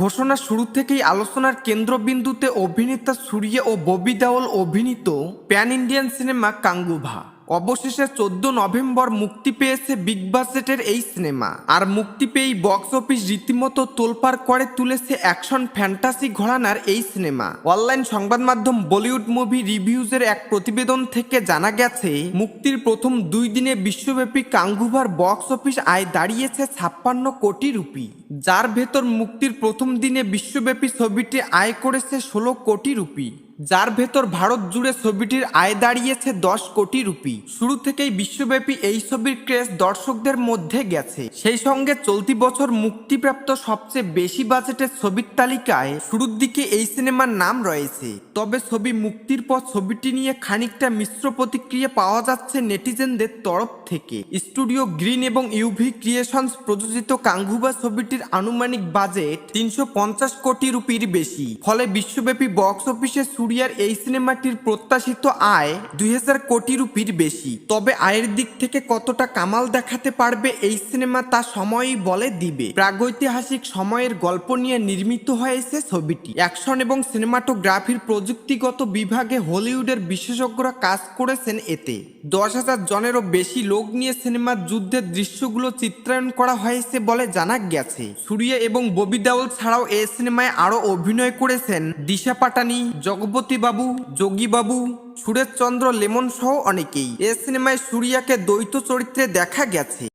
ঘোষণার শুরু থেকেই আলোচনার কেন্দ্রবিন্দুতে অভিনেতা সূর্য ও ববি দেওয়াল অভিনীত প্যান ইন্ডিয়ান সিনেমা কাঙ্গুভা। অবশেষে চোদ্দ নভেম্বর মুক্তি পেয়েছে বিগ বাজেটের এই সিনেমা। আর মুক্তি পেয়েই বক্স অফিস রীতিমতো তোলপাড় করে তুলেছে অ্যাকশন ফ্যান্টাসি ঘরানার এই সিনেমা। অনলাইন সংবাদ মাধ্যম বলিউড মুভি রিভিউজের এক প্রতিবেদন থেকে জানা গেছে, মুক্তির প্রথম দুই দিনে বিশ্বব্যাপী কাঙ্গুভার বক্স অফিস আয় দাঁড়িয়েছে ছাপ্পান্ন কোটি রুপি। যার ভেতর মুক্তির প্রথম দিনে বিশ্বব্যাপী ছবিটি আয় করেছে ষোলো কোটি রুপি, যার ভেতর ভারত জুড়ে ছবিটির আয় দাঁড়িয়েছে দশ কোটি রুপি। শুরু থেকেই বিশ্বব্যাপী এই ছবির ক্রেজ দর্শকদের মধ্যে গেছে। সেই সঙ্গে চলতি বছর মুক্তিপ্রাপ্ত সবচেয়ে বেশি বাজেটের ছবির তালিকায় শুরুর দিকে এই সিনেমার নাম রয়েছে। তবে ছবি মুক্তির পর ছবিটি নিয়ে খানিকটা মিশ্র প্রতিক্রিয়া পাওয়া যাচ্ছে নেটিজেনদের তরফ থেকে। স্টুডিও গ্রিন এবং ইউভি ক্রিয়েশনস প্রযোজিত কাঙ্গুবা ছবিটির আনুমানিক বাজেট তিনশো পঞ্চাশ কোটি রুপির বেশি। ফলে বিশ্বব্যাপী বক্স অফিসে সুরিয়ার এই সিনেমাটির প্রত্যাশিত আয় দুই হাজার কোটি রুপির বেশি। তবে আয়ের দিক থেকে কতটা কামাল দেখাতে পারবে এই সিনেমা তা সময়ই বলে দিবে। প্রাগৈতিহাসিক সময়ের গল্প নিয়ে নির্মিত হয়েছে ছবিটি। অ্যাকশন এবং সিনেমাটোগ্রাফির প্রযুক্তিগত বিভাগে হলিউডের বিশেষজ্ঞরা কাজ করেছেন এতে। দশ হাজার জনেরও বেশি লোক নিয়ে সিনেমার যুদ্ধের দৃশ্যগুলো চিত্রায়ন করা হয়েছে বলে জানা গেছে। সুরিয়া এবং ববি দেওয়াল ছাড়াও এ সিনেমায় আরও অভিনয় করেছেন দিশা পাটানি জগপতি বাবু, যোগী বাবু, সুরেশ চন্দ্র লেমন সহ অনেকেই। এ সিনেমায় সুরিয়াকে দ্বৈত চরিত্রে দেখা গেছে।